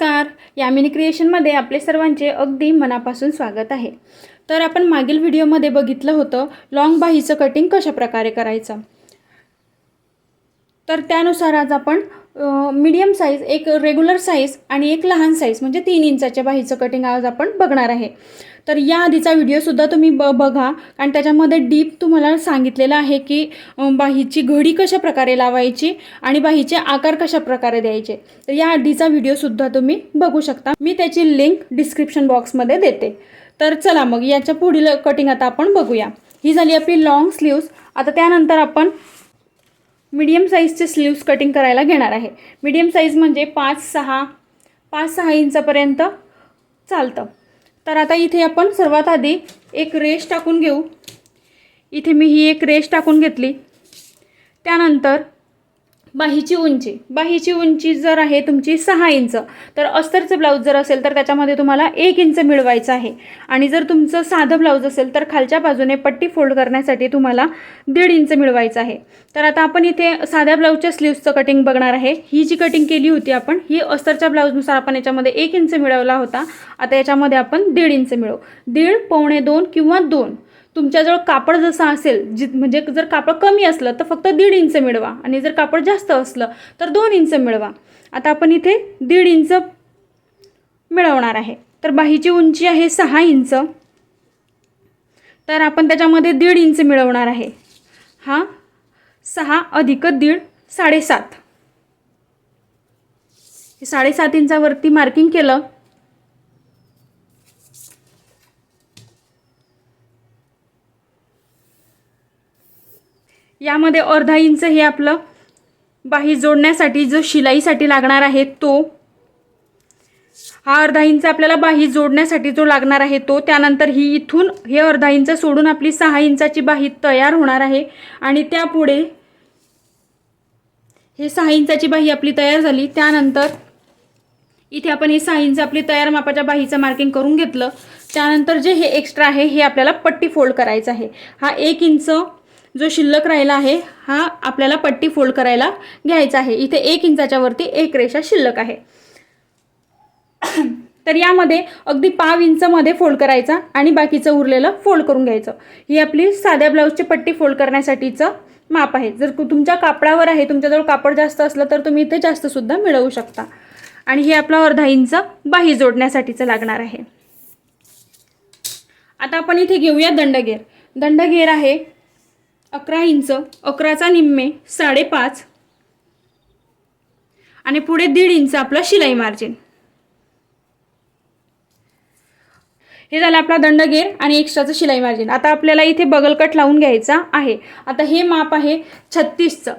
नमस्कार. यामिनी क्रिएशनमध्ये आपले सर्वांचे अगदी मनापासून स्वागत आहे. तर आपण मागील व्हिडिओमध्ये बघितलं होतं लॉंग बाहीचं कटिंग कशा प्रकारे करायचं? तर त्यानुसार आज आपण मीडियम साईज एक रेग्युलर साईज आणि एक लहान साईज म्हणजे तीन इंचाच्या बाहीचं कटिंग आज आपण बघणार आहे. तर या आधीचा व्हिडिओसुद्धा तुम्ही ब बघा. कारण त्याच्यामध्ये डीप तुम्हाला सांगितलेलं आहे की बाहीची घडी कशा प्रकारे लावायची आणि बाहीचे आकार कशा प्रकारे द्यायचे. तर या आधीचा व्हिडिओसुद्धा तुम्ही बघू शकता. मी त्याची लिंक डिस्क्रिप्शन बॉक्समध्ये देते. तर चला मग याच्या पुढील कटिंग आता आपण बघूया. ही झाली आपली लॉंग स्लीव्स आता त्यानंतर आपण मीडियम साईजचे स्लीव्स कटिंग करायला घेणार आहे. मीडियम साईज म्हणजे पाच सहा पाच सहा इंचापर्यंत चालतं. तर आता इथे आपण सर्वात आधी एक रेश टाकून घेऊ. इथे मी ही एक रेश टाकून घेतली. त्यानंतर बाहीची उंची. बाहीची उंची जर आहे तुमची सहा इंच. तर अस्तरचं ब्लाऊज जर असेल तर त्याच्यामध्ये तुम्हाला एक इंच मिळवायचं आहे. आणि जर तुमचं साधं ब्लाऊज असेल तर खालच्या बाजूने पट्टी फोल्ड करण्यासाठी तुम्हाला दीड इंच मिळवायचं आहे. तर आता आपण इथे साध्या ब्लाऊजच्या स्लीव्सचं कटिंग बघणार आहे. ही जी कटिंग केली होती आपण ही अस्तरच्या ब्लाऊजनुसार आपण याच्यामध्ये एक इंच मिळवला होता. आता याच्यामध्ये आपण दीड इंच मिळवू. दीड पावणे दोन किंवा दोन. तुमच्याजवळ कापड जसं असेल जि म्हणजे जर कापड कमी असलं तर फक्त दीड इंच मिळवा. आणि जर कापड जास्त असलं तर दोन इंच मिळवा. आता आपण इथे दीड इंच मिळवणार आहे. तर बाहीची उंची आहे सहा इंच. तर आपण त्याच्यामध्ये दीड इंच मिळवणार आहे. हा सहा अधिक दीड साडेसात. हे साडेसात इंचावरती मार्किंग केलं. यामध्ये अर्धा इंच हे आपलं बाही जोडण्यासाठी जो शिलाईसाठी लागणार आहे तो हा अर्धा इंच आपल्याला बाही जोडण्यासाठी जो लागणार आहे तो त्यानंतर ही इथून हे अर्धा इंच सोडून आपली सहा इंचाची बाही तयार होणार आहे. आणि त्यापुढे हे सहा इंचाची बाही आपली तयार झाली. त्यानंतर इथे आपण हे सहा इंच आपली तयार मापाच्या बाहीचं मार्किंग करून घेतलं. त्यानंतर जे हे एक्स्ट्रा आहे हे आपल्याला पट्टी फोल्ड करायचं आहे. हा एक इंच जो शिल्लक राहिला आहे हा आपल्याला पट्टी फोल्ड करायला घ्यायचा आहे. इथे एक इंचाच्या वरती एक रेषा शिल्लक आहे. तर यामध्ये अगदी पाव इंचमध्ये फोल्ड करायचा आणि बाकीचं उरलेलं फोल्ड करून घ्यायचं. ही आपली साध्या ब्लाऊजची पट्टी फोल्ड करण्यासाठीचं माप आहे. जर तुमच्या कापडावर आहे तुमच्याजवळ कापड जास्त असलं तर तुम्ही इथे जास्तसुद्धा मिळवू शकता. आणि हे आपलं अर्धा इंच बाही जोडण्यासाठीचं लागणार आहे. आता आपण इथे घेऊया दंडगेर दंडगेर आहे अकरा इंच अकराचा निम्मे साडेपाच. आणि पुढे दीड इंच आपलं शिलाई मार्जिन हे झालं आपला दंडगेर आणि एक्स्ट्राचं शिलाई मार्जिन आता आपल्याला इथे बगल कट लावून घ्यायचा आहे. आता हे माप आहे छत्तीसचं.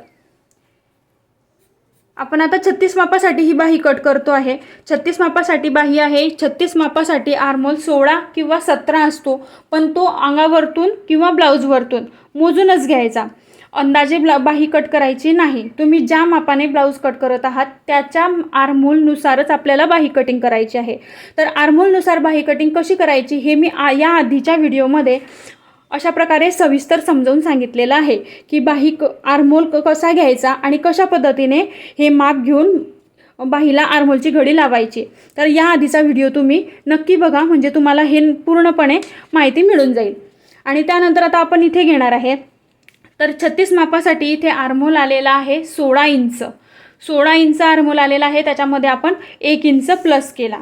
आपण आता छत्तीस मापासाठी ही बाही कट करतो आहे. छत्तीस मापासाठी बाही आहे. छत्तीस मापासाठी आरमोल सोळा किंवा सतरा असतो. पण तो अंगावरतून किंवा ब्लाऊजवरतून मोजूनच घ्यायचा. अंदाजे ब्ला बाही कट करायची नाही. तुम्ही ज्या मापाने ब्लाऊज कट करत आहात त्याच्या आरमोलनुसारच आपल्याला बाही कटिंग करायची आहे. तर आरमोलनुसार बाही कटिंग कशी करायची हे मी आ या आधीच्या व्हिडिओमध्ये अशा प्रकारे सविस्तर समजावून सांगितलेलं आहे की बाही क आरमोल क कसा घ्यायचा आणि कशा पद्धतीने हे माप घेऊन बाहीला आरमोलची घडी लावायची. तर या आधीचा व्हिडिओ तुम्ही नक्की बघा म्हणजे तुम्हाला हे पूर्णपणे माहिती मिळून जाईल. आणि त्यानंतर आता आपण इथे घेणार आहे. तर छत्तीस मापासाठी इथे आरमोल आलेला आहे सोळा इंच. सोळा इंच आरमोल आलेला आहे त्याच्यामध्ये आपण एक इंच प्लस केला.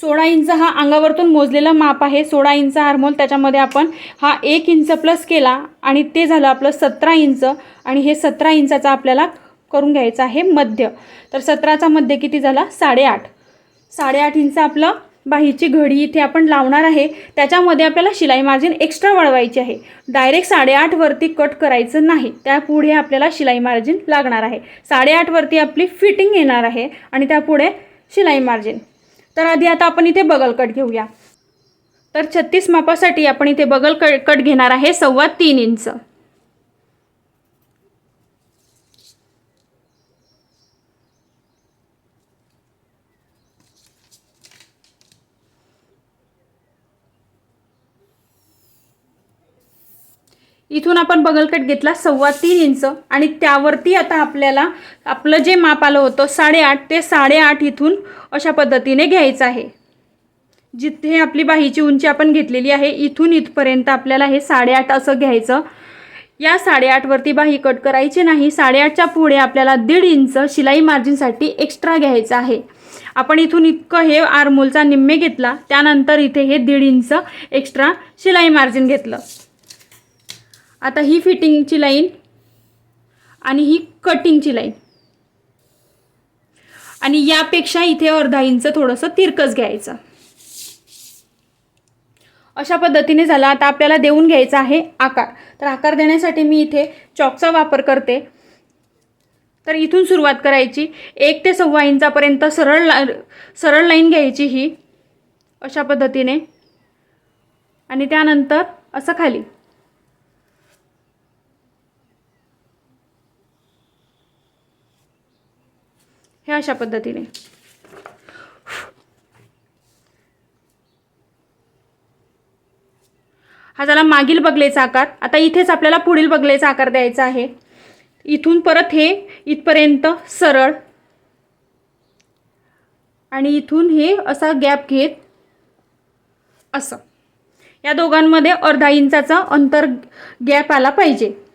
सोळा इंच हा अंगावरतून मोजलेला माप आहे. सोळा इंच आरमोल त्याच्यामध्ये आपण हा एक इंच प्लस केला आणि ते झालं आपलं सतरा इंच. आणि हे सतरा इंचाचा आपल्याला करून घ्यायचं आहे मध्य. तर सतराचा मध्य किती झाला? साडेआठ. साडेआठ इंच आपलं बाहीची घडी इथे आपण लावणार आहे. त्याच्यामध्ये आपल्याला शिलाई मार्जिन एक्स्ट्रा वाढवायची आहे. डायरेक्ट साडेआठवरती कट करायचं नाही. त्यापुढे आपल्याला शिलाई मार्जिन लागणार आहे. साडेआठवरती आपली फिटिंग येणार आहे आणि त्यापुढे शिलाई मार्जिन तर आधी आता आपण इथे बगल कट घेऊया. तर छत्तीस मापासाठी आपण इथे बगल कट कट घेणार आहे सव्वा तीन इंच. इथून आपण बगलकट घेतला सव्वा तीन इंच. आणि त्यावरती आता आपल्याला आपलं जे माप आलं होतं साडेआठ ते साडेआठ इथून अशा पद्धतीने घ्यायचं आहे. जिथे आपली बाहीची उंची आपण घेतलेली आहे इथून इथपर्यंत आपल्याला हे साडेआठ असं घ्यायचं. या साडेआठवरती बाही कट करायची नाही साडेआठच्या पुढे आपल्याला दीड इंच शिलाई मार्जिनसाठी एक्स्ट्रा घ्यायचं आहे. आपण इथून इतकं हे आरमोलचा निम्मे घेतला त्यानंतर इथे हे दीड इंच एक्स्ट्रा शिलाई मार्जिन घेतलं. आता ही फिटिंगची लाईन आणि ही कटिंगची लाईन. आणि यापेक्षा इथे अर्धा इंच थोडंसं तिरकस घ्यायचं. अशा पद्धतीने झाला. आता आपल्याला देऊन घ्यायचा आहे आकार. तर आकार देण्यासाठी मी इथे चॉकचा वापर करते. तर इथून सुरुवात करायची. एक ते सव्वा इंचापर्यंत सरळ ला सरळ लाईन घ्यायची ही. अशा पद्धतीने. आणि त्यानंतर असं खाली. हे अशा पद्धतीने. हा झाला मागील बगलेचा आकार. आता इथेच आपल्याला पुढील बगलेचा आकार द्यायचा आहे. इथून परत हे इथपर्यंत सरळ. आणि इथून हे असा गॅप घेत असं. या दोघांमध्ये अर्धा इंचाचा अंतर गॅप आला पाहिजे.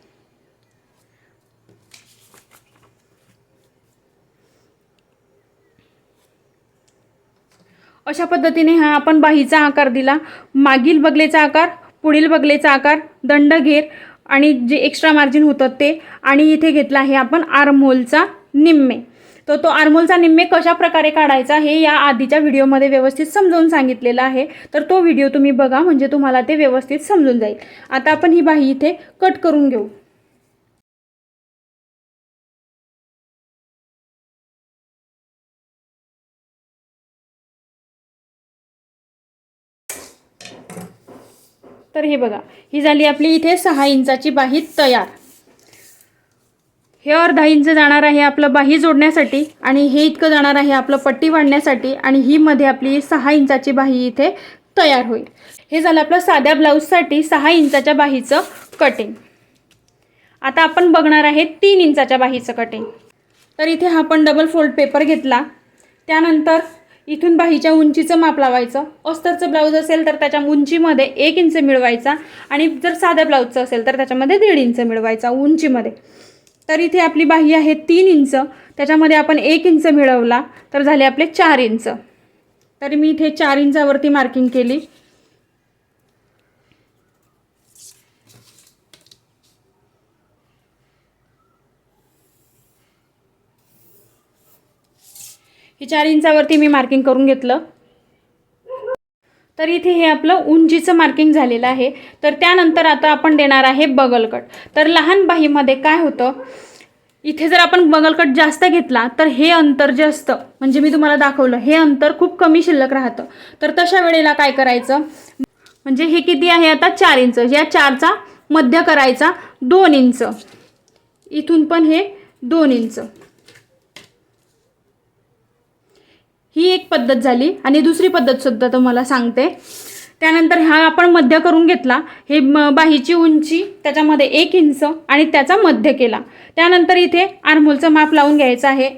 अशा पद्धतीने हा आपण बाहीचा आकार दिला. मागील बगलेचा आकार पुढील बगलेचा आकार दंडघेर आणि जे एक्स्ट्रा मार्जिन होतं ते आणि इथे घेतला आहे आपण आरमोलचा निम्मे. तर तो आर्मोलचा निम्मे कशा प्रकारे काढायचा हे या आधीच्या व्हिडिओमध्ये व्यवस्थित समजावून सांगितलेलं आहे. तर तो व्हिडिओ तुम्ही बघा म्हणजे तुम्हाला ते व्यवस्थित समजून जाईल. आता आपण ही बाही इथे कट करून घेऊ. तर हे बघा ही झाली आपली इथे सहा इंचाची बाही तयार. हे अर्धा इंच जाणार आहे आपलं बाही जोडण्यासाठी आणि हे इतकं जाणार आहे आपलं पट्टी वाढण्यासाठी आणि ही मध्ये आपली सहा इंचाची बाही इथे तयार होईल. हे झालं आपलं साध्या ब्लाऊजसाठी सहा इंचाच्या बाहीचं कटिंग आता आपण बघणार आहे तीन इंचाच्या बाहीचं कटिंग तर इथे हा आपण डबल फोल्ड पेपर घेतला. त्यानंतर इथून बाहीच्या उंचीचं माप लावायचं. अस्तरचं ब्लाऊज असेल तर त्याच्या उंचीमध्ये एक इंच मिळवायचा आणि जर साध्या ब्लाऊजचं असेल तर त्याच्यामध्ये दीड इंच मिळवायचा उंचीमध्ये. तर इथे आपली बाही आहे तीन इंच. त्याच्यामध्ये आपण एक इंच मिळवला तर झाले आपले चार इंच. तर मी इथे चार इंचावरती मार्किंग केली. ही चार इंचावरती मी मार्किंग करून घेतलं. तर इथे हे आपलं उंचीचं मार्किंग झालेलं आहे. तर त्यानंतर आता आपण देणार आहे बगलकट. तर लहान बाहीमध्ये काय होतं? इथे जर आपण बगलकट जास्त घेतला तर हे अंतर जे असतं म्हणजे मी तुम्हाला दाखवलं हे अंतर खूप कमी शिल्लक राहतं. तर तशा वेळेला काय करायचं? म्हणजे हे किती आहे आता? चार इंच. या चारचा मध्य करायचा दोन इंच. इथून पण हे दोन इंच. ही एक पद्धत झाली आणि दुसरी पद्धत सुद्धा तुम्हाला सांगते. त्यानंतर हा आपण मध्य करून घेतला. हे बाहीची उंची त्याच्यामध्ये एक इंच आणि त्याचा मध्य केला. त्यानंतर इथे आरमोलचं माप लावून घ्यायचं आहे.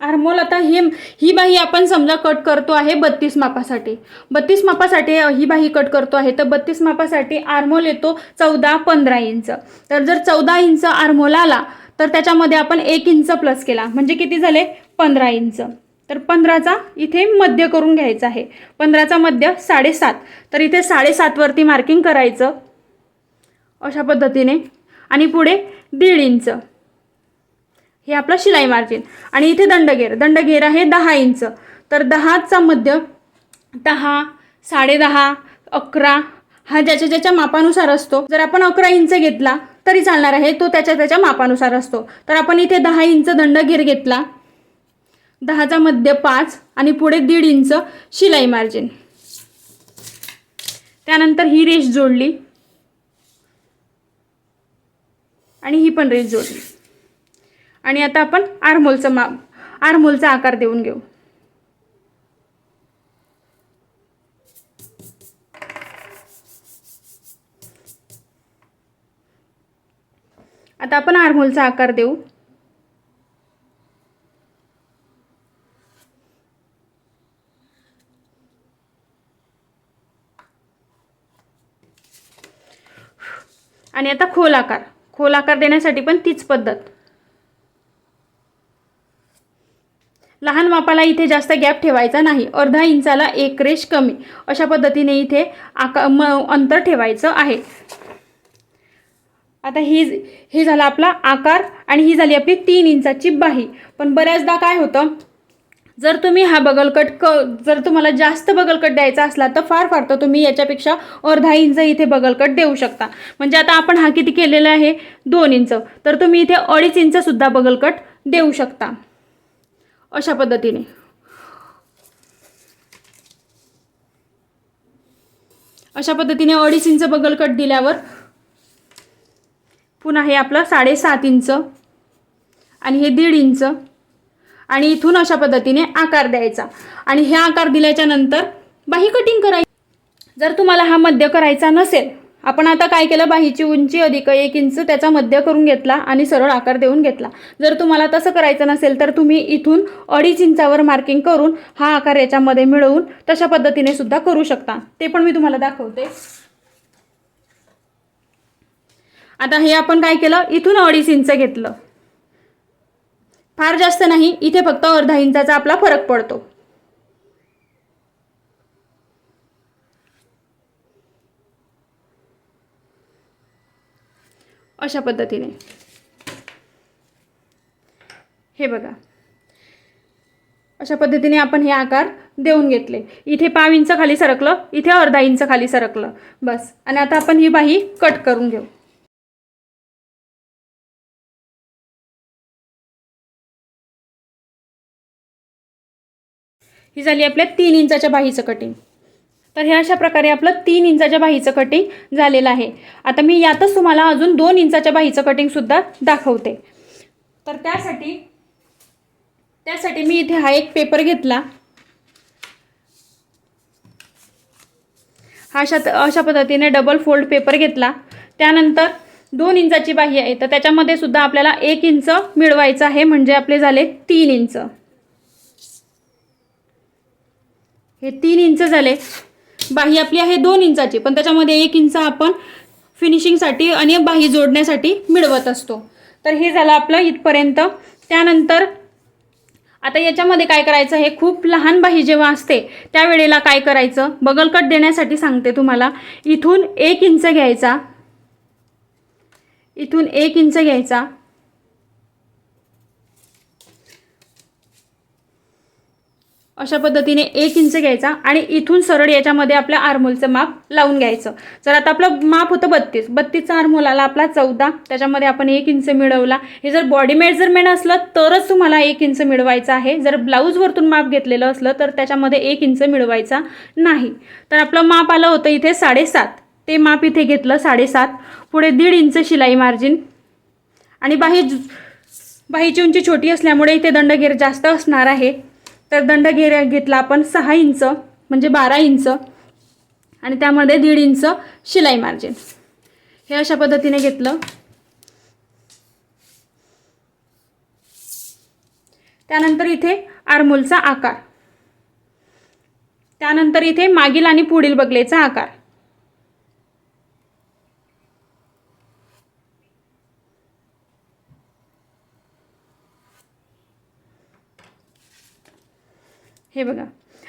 आरमोल आता ही ही बाही आपण समजा कट करतो आहे बत्तीस मापासाठी. बत्तीस मापासाठी ही बाही कट करतो आहे. तर बत्तीस मापासाठी आरमोल येतो चौदा पंधरा इंच. तर जर चौदा इंच आरमोल आला तर त्याच्यामध्ये आपण एक इंच प्लस केला. म्हणजे किती झाले? पंधरा इंच. तर पंधराचा इथे मध्य करून घ्यायचा आहे. पंधराचा मध्य साडेसात. तर इथे साडेसातवरती मार्किंग करायचं. अशा पद्धतीने. आणि पुढे दीड इंच. हे आपलं शिलाई मार्जिन आणि इथे दंडगेर दंडगेर आहे दहा इंच. तर दहाचा मध्य दहा साडेदहा अकरा हा ज्याच्या ज्याच्या मापानुसार असतो. जर आपण अकरा इंच घेतला तरी चालणार आहे तो त्याच्या त्याच्या मापानुसार असतो. तर आपण इथे दहा इंच दंडगेर घेतला. दहाचा मध्य पाच आणि पुढे दीड इंच शिलाई मार्जिन. त्यानंतर ही रेष जोडली. आणि ही पण रेष जोडली. आणि आता आपण आरमोलचं मा आरमोलचा आकार देऊन घेऊ. आता आपण आरमोलचा आकार देऊ. आणि आता खोल आकार. खोल आकार देण्यासाठी पण तीच पद्धत. लहान मापाला इथे जास्त गॅप ठेवायचा नाही. अर्धा इंचाला एक रेष कमी. अशा पद्धतीने इथे आका म अंतर ठेवायचं आहे. आता ही हे झाला आपला आकार आणि ही झाली आपली तीन इंचाची बाही. पण बऱ्याचदा काय होतं? जर तुम्ही हा बगलकट क जर तुम्हाला जास्त बगलकट द्यायचा असला तर फार फार तर तुम्ही याच्यापेक्षा अर्धा इंच इथे बगलकट देऊ शकता. म्हणजे आता आपण हा किती केलेला आहे? दोन इंच. तर तुम्ही इथे अडीच इंचसुद्धा बगलकट देऊ शकता. अशा पद्धतीने. अशा पद्धतीने अडीच इंच बगलकट दिल्यावर पुन्हा हे आपलं साडेसात इंच आणि हे दीड इंच. आणि इथून अशा पद्धतीने आकार द्यायचा. आणि हे आकार दिल्याच्या नंतर बाही कटिंग करायची जर तुम्हाला हा मध्य करायचा नसेल आपण आता काय केलं? बाहीची उंची अधिक एक इंच त्याचा मध्य करून घेतला आणि सरळ आकार देऊन घेतला. जर तुम्हाला तसं करायचं नसेल तर तुम्ही इथून अडीच इंचावर मार्किंग करून हा आकार याच्यामध्ये मिळवून तशा पद्धतीने सुद्धा करू शकता. ते पण मी तुम्हाला दाखवते. आता हे आपण काय केलं? इथून अडीच इंच घेतलं. फार जास्त नाही इथे फक्त अर्धा इंचाचा आपला फरक पडतो. अशा पद्धतीने. हे बघा. अशा पद्धतीने आपण हे आकार देऊन घेतले. इथे पाव इंच खाली सरकलं इथे अर्धा इंच खाली सरकलं. बस. आणि आता आपण ही बाही कट करून घेऊ. ही झाली आपल्या तीन इंचाच्या बाहीचं कटिंग तर हे अशा प्रकारे आपलं तीन इंचाच्या बाहीचं कटिंग झालेलं आहे. आता मी यातच तुम्हाला अजून दोन इंचाच्या बाहीचं कटिंगसुद्धा दाखवते. तर त्यासाठी त्यासाठी मी इथे हा एक पेपर घेतला. हा अशा अशा पद्धतीने डबल फोल्ड पेपर घेतला. त्यानंतर दोन इंचाची बाही आहे. तर त्याच्यामध्ये सुद्धा आपल्याला एक इंच मिळवायचं आहे. म्हणजे आपले झाले तीन इंच. हे तीन इंच झाले. बाही आपली आहे दोन इंचाची पण त्याच्यामध्ये एक इंच आपण फिनिशिंगसाठी आणि बाही जोडण्यासाठी मिळवत असतो. तर हे झालं आपलं इथपर्यंत. त्यानंतर आता याच्यामध्ये काय करायचं हे खूप लहान बाही जेव्हा असते त्यावेळेला काय करायचं बगलकट देण्यासाठी सांगते तुम्हाला. इथून एक इंच घ्यायचा. इथून एक इंच घ्यायचा. अशा पद्धतीने एक इंच घ्यायचा आणि इथून सरळ याच्यामध्ये आपल्या आरमोलचं माप लावून घ्यायचं. जर आता आपलं माप होतं बत्तीस बत्तीसचा आरमोल आला आपला चौदा त्याच्यामध्ये आपण एक इंच मिळवला. हे जर बॉडी मेजरमेंट असलं तरच तुम्हाला एक इंच मिळवायचं आहे. जर ब्लाऊजवरतून माप घेतलेलं असलं तर त्याच्यामध्ये एक इंच मिळवायचा नाही. तर आपलं माप आलं होतं इथे साडेसात. ते माप इथे घेतलं साडेसात. पुढे दीड इंच शिलाई मार्जिन आणि बाही बाहीची उंची छोटी असल्यामुळे इथे दंडगेर जास्त असणार आहे. तर दंडगेर घेतला आपण सहा इंच म्हणजे बारा इंच आणि त्यामध्ये दीड इंच शिलाई मार्जिन हे अशा पद्धतीने घेतलं. त्यानंतर इथे आरमोलचा आकार. त्यानंतर इथे मागील आणि पुढील बगलेचा आकार. हे बघा.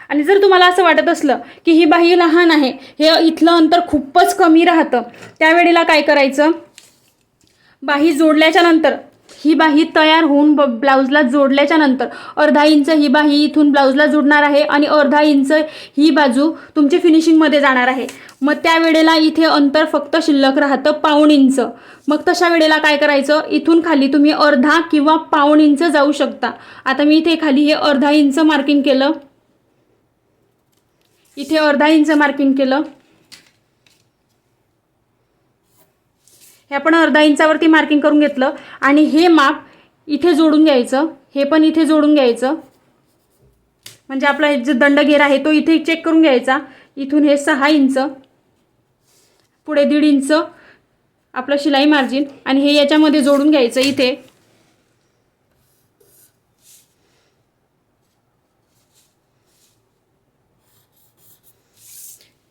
आणि जर तुम्हाला असं वाटत असलं की ही बाही लहान आहे हे इथलं अंतर खूपच कमी राहतं त्यावेळेला काय करायचं? बाही जोडल्याच्या नंतर ही बाही तयार होऊन ब ब्लाऊजला जोडल्याच्या नंतर अर्धा इंच ही बाही इथून ब्लाऊजला जोडणार आहे आणि अर्धा इंच ही बाजू तुमची फिनिशिंगमध्ये जाणार आहे. मग त्यावेळेला इथे अंतर फक्त शिल्लक राहतं पाऊण इंच. मग तशा वेळेला काय करायचं? इथून खाली तुम्ही अर्धा किंवा पाऊण इंच जाऊ शकता. आता मी इथे खाली हे अर्धा इंच मार्किंग केलं. इथे अर्धा इंच मार्किंग केलं. हे आपण अर्धा इंचावरती मार्किंग करून घेतलं. आणि हे माप इथे जोडून घ्यायचं. हे पण इथे जोडून घ्यायचं. म्हणजे आपला जो दंडघेर आहे तो इथे चेक करून घ्यायचा. इथून हे सहा इंच पुढे दीड इंच आपलं शिलाई मार्जिन आणि हे याच्यामध्ये जोडून घ्यायचं इथे.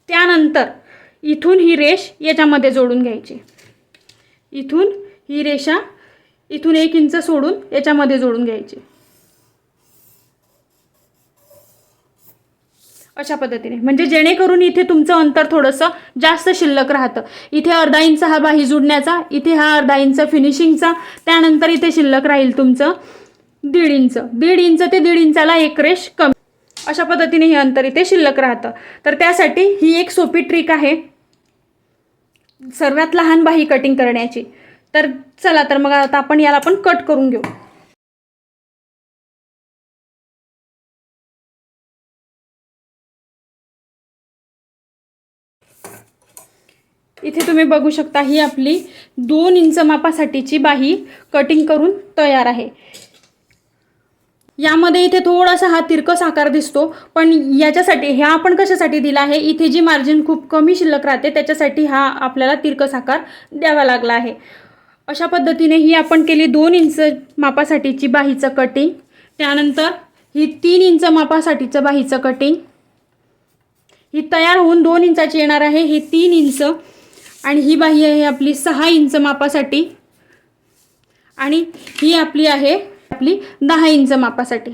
त्यानंतर इथून ही रेष याच्यामध्ये जोडून घ्यायची. इथून ही रेषा इथून एक इंच सोडून याच्यामध्ये जोडून घ्यायची. अशा पद्धतीने. म्हणजे जेणेकरून इथे तुमचं अंतर थोडंसं जास्त शिल्लक राहतं. इथे अर्धा इंच हा बाही जुडण्याचा इथे हा अर्धा इंच फिनिशिंगचा त्यानंतर इथे शिल्लक राहील तुमचं दीड इंच. दीड इंच ते दीड इंचाला एक रेष कमी. अशा पद्धतीने हे अंतर इथे शिल्लक राहतं. तर त्यासाठी ही एक सोपी ट्रिक आहे. सर्वात लहान बाही कटिंग करण्याची. तर चला तर मग आता आपण याला पण कट करून घेऊ. इथे तुम्ही बघू शकता ही आपली दोन इंच मापासाठीची बाही कटिंग करून तयार आहे. यामध्ये इथे थोडासा हा तिरकस आकार दिसतो पण याच्यासाठी ह्या आपण कशासाठी दिला आहे? इथे जी मार्जिन खूप कमी शिल्लक राहते त्याच्यासाठी हा आपल्याला तिरकस आकार द्यावा लागला आहे. अशा पद्धतीने ही आपण केली दोन इंच मापासाठीची बाहीचं कटिंग त्यानंतर ही तीन इंच मापासाठीचं बाहीचं कटिंग ही तयार होऊन दोन इंचाची येणार आहे ही तीन इंच. आणि ही बाही आहे आपली सहा इंच मापासाठी. आणि ही आपली आहे आपली दहा इंच मापासाठी.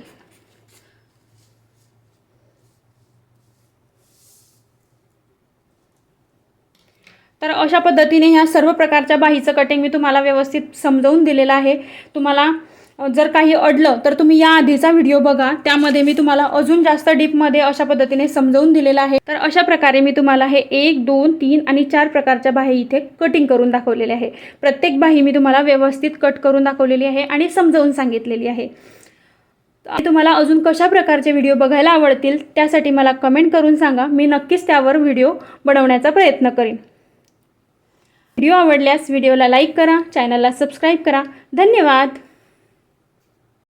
तर अशा पद्धतीने ह्या सर्व प्रकारच्या बाहीचं कटिंग मी तुम्हाला व्यवस्थित समजावून दिलेलं आहे. तुम्हाला जर काही अडलं तर तुम्ही या आधीचा व्हिडिओ बघा. त्यामध्ये मी तुम्हाला अजून जास्त डीपमध्ये अशा पद्धतीने समजवून दिलेलं आहे. तर अशा प्रकारे मी तुम्हाला हे एक दोन तीन आणि चार प्रकारच्या बाही इथे कटिंग करून दाखवलेले आहे. प्रत्येक बाही मी तुम्हाला व्यवस्थित कट करून दाखवलेली आहे आणि समजावून सांगितलेली आहे. आणि तुम्हाला अजून कशा प्रकारचे व्हिडिओ बघायला आवडतील त्यासाठी मला कमेंट करून सांगा. मी नक्कीच त्यावर व्हिडिओ बनवण्याचा प्रयत्न करेन. व्हिडिओ आवडल्यास व्हिडिओला लाईक करा चॅनलला सबस्क्राईब करा. धन्यवाद!